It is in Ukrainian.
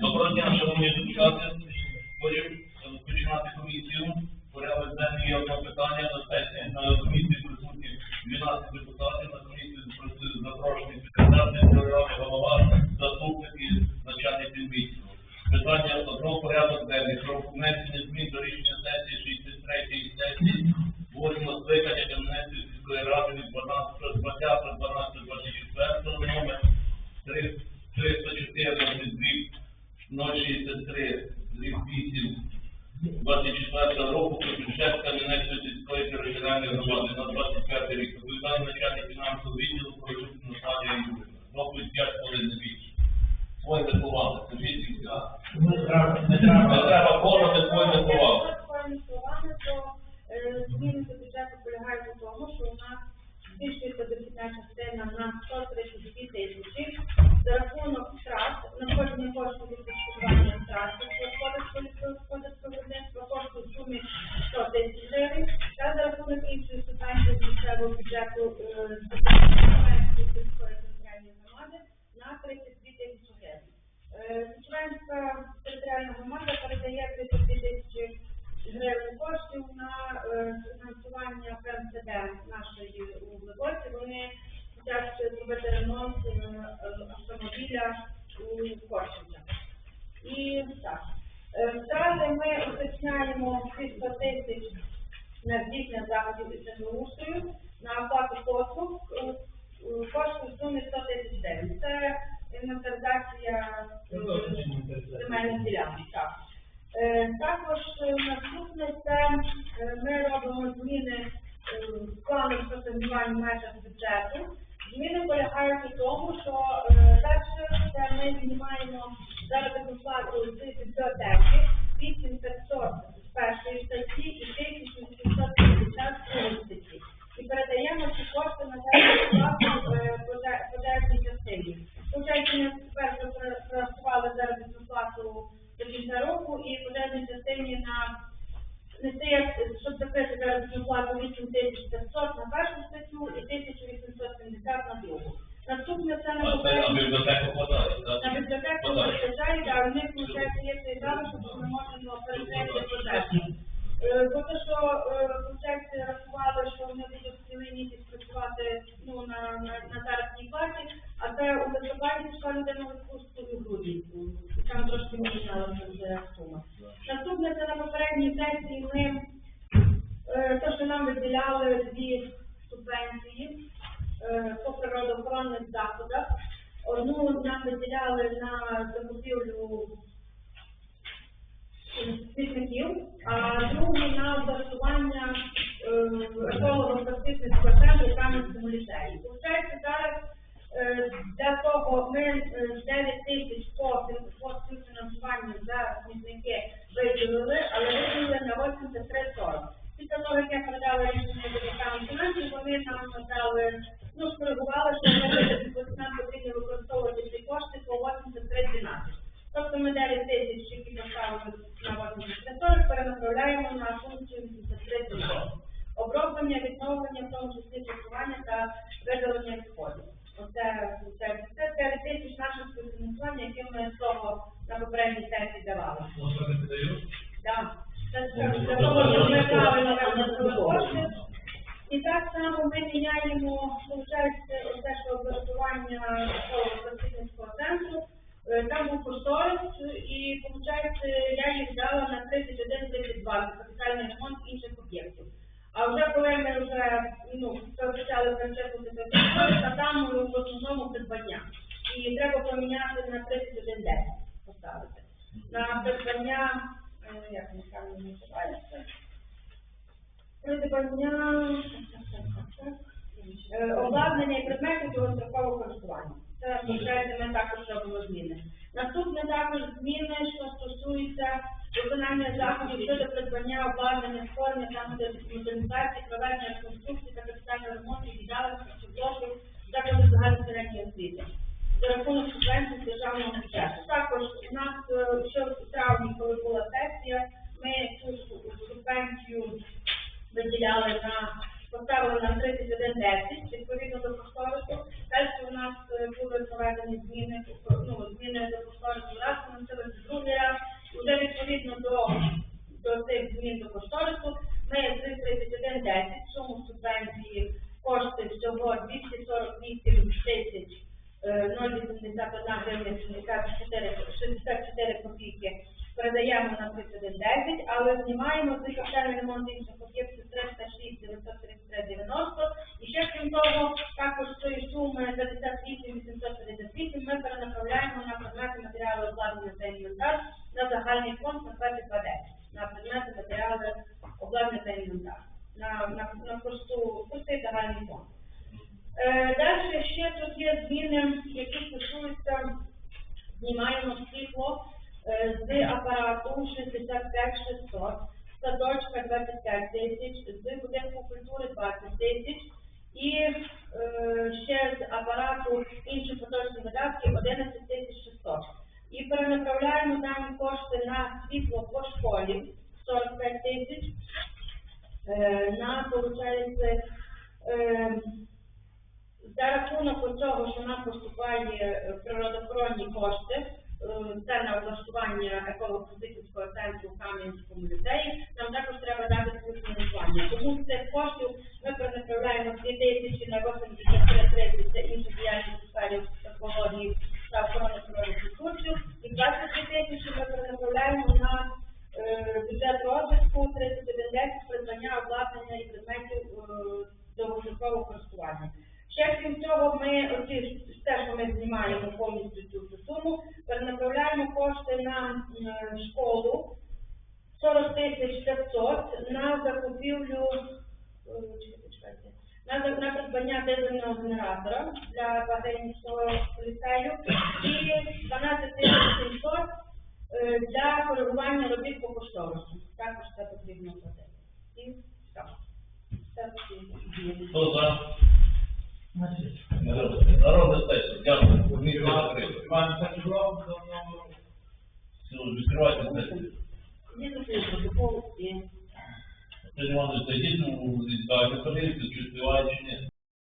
Доброго дня, шановні депутати. Хочу розпочинати комісію. Порядок денний є одне питання на сесії на комісії присутні 12 депутатів, на комісії запрошених 15 314 дві 063 8 24 року бюджет Кам'янецької сільської територіальної громади на 25 рік. Доповідає начальник фінансового відділу про Наталія Юрівна. Доповідь 5 хвилин не більше. Ой, не ховали, скажіть і все. Не треба форми, свої не ховали. Своїми словами, то е, зміни до бюджету полягають у тому, що у нас збільшується дохідна частина на 132 тисячі за рахунок втрат, надходження коштів від відшкодування втрат господарського господарського виробництва кошту в сумі 100 тисяч гривень та за рахунок іншої субвенції з місцевого бюджету е, Сільської територіальної громади на 32 тисячі гривень. Е, територіальна громада передає 32 тисячі гривень коштів на е, фінансування ПМСД нашої у Глибоці. Вони хочуть зробити ремонт е, е, автомобіля у Коршенцях. І так. Е, Втрати ми уточняємо 300 тисяч на здійснення заходів із землеустрою, на оплату послуг, е, е, кошти в сумі 100 тисяч гривень. Це інвентаризація е, земельних ділянок. Так. Е, Також е, наступне це е, ми робимо зміни е, в плану в межах бюджету. Зміни полягають у тому, що е, перше це ми знімаємо заробітну плату з бібліотеки 8500 з першої статті і 1750 з другої статті. І передаємо ці кошти на заробітну плату е, по частині. Получається, ми тепер прорахували заробітну плату до кінця року і по частині на нести, як, щоб закрити заробітну плату 8500 на першу статтю і 1870 на другу. Наступне це на бібліотеку хватає, на бібліотеку вистачає, а в них, виходить, є цей залишок, що ми можемо перекрити пожежу. Е, Бо те, що, е, виходить, рахували, що вони будуть цілий місяць працювати ну, на, на, на заробітній платі, а це у листопаді пішла людина в відпустку в грудні. Там трошки не мінялася вже сума. Наступне це на попередній сесії ми, е, то, що нам виділяли дві субвенції е, по природоохоронних заходах. Одну нам виділяли на закупівлю смітників, а другу на облаштування еколого-практичного центру Кам'янському ліцеї. Получається, зараз е, для того ми е, 9 тисяч по фін- по співфінансуванню за смітники виділили, але виділили на 83,40. Після того, як я передала рішення до Департаменту фінансів, вони нам надали, ну, скоригували, що ми нам потрібно використовувати ці кошти по 83,12. Тобто ми 9 тисяч, які поставили на 83,40, перенаправляємо на функцію 83,12. Оброблення, відновлення, в тому числі часування та видалення відходів. Оце, це, це 9 тисяч нашого співфінансування, яке ми з того на попередній сесії давали. Це це кошти. І так само ми міняємо, те, що такого практичного центру. Е, Там був кошторис, і, виходить, я їх дала на 31-32 на капітальний ремонт інших об'єктів. А вже коли ми вже ну, почали перечислити цей кошторис, а там ну, в основному придбання. І треба поміняти на 31-10 поставити. На придбання, е, як ми правильно називається, придбання е, обладнання і предметів довгострокового користування. Це виходить, ми також робимо зміни. Наступне також зміни, що стосуються виконання заходів щодо придбання обладнання, створення та модернізації, проведення реконструкції та капітального ремонту віддалення блоків закладів загальної середньої освіти. За рахунок субвенцій з державного бюджету. Також у нас е, ще в травні, коли виділяли на поставили нам 3110, відповідно до кошторису. Далі у нас е, були проведені зміни, ну, зміни до кошторису раз, вносили другий раз. І вже відповідно до, до цих змін до кошторису ми з 3110 суму субвенції кошти всього 248 тисяч е, 081 гривня 64, 64 копійки передаємо на 3110, але знімаємо з капітальний ремонт інших об'єктів 306 933 90 і ще крім того, також цієї суми 58 858 ми перенаправляємо на предмети матеріали обладнання та інвентар на загальний фонд на 2210, на предмети матеріали обладнання та інвентар, на, на, на просту, простий загальний фонд. Е, Далі ще тут є зміни, які стосуються, знімаємо світло е, з апарату 65 600, садочка 25 тисяч, з будинку культури 20 тисяч і е, ще з апарату інші поточні видатки 11 тисяч 600. І перенаправляємо дані кошти на світло по школі 45 тисяч, е, на, виходить, е, за рахунок цього, що нам поступає природоохоронні кошти, це на облаштування еколого-позитівського центру в Кам'янському ліцеї, нам також треба дати фінансування. Тому з цих коштів ми перенаправляємо 2 тисячі на 83 це інші діяльність сфері екології та охорони природних ресурсів, і 22 тисячі ми перенаправляємо на е, бюджет розвитку 3110 придбання обладнання і предметів е, довгострокового користування. Ще крім цього, ми оці те, що ми знімаємо повністю цю суму, перенаправляємо кошти на школу 40 тисяч 500 на закупівлю е, на, на придбання дизельного генератора для Багринівського ліцею і 12 тисяч 700 е, для коригування робіт по кошторису. Також це потрібно платити. І так. Це. Хто за? Народне сесія, Benim anladığım ne olduğunu iddia edebiliriz. Çünkü dua için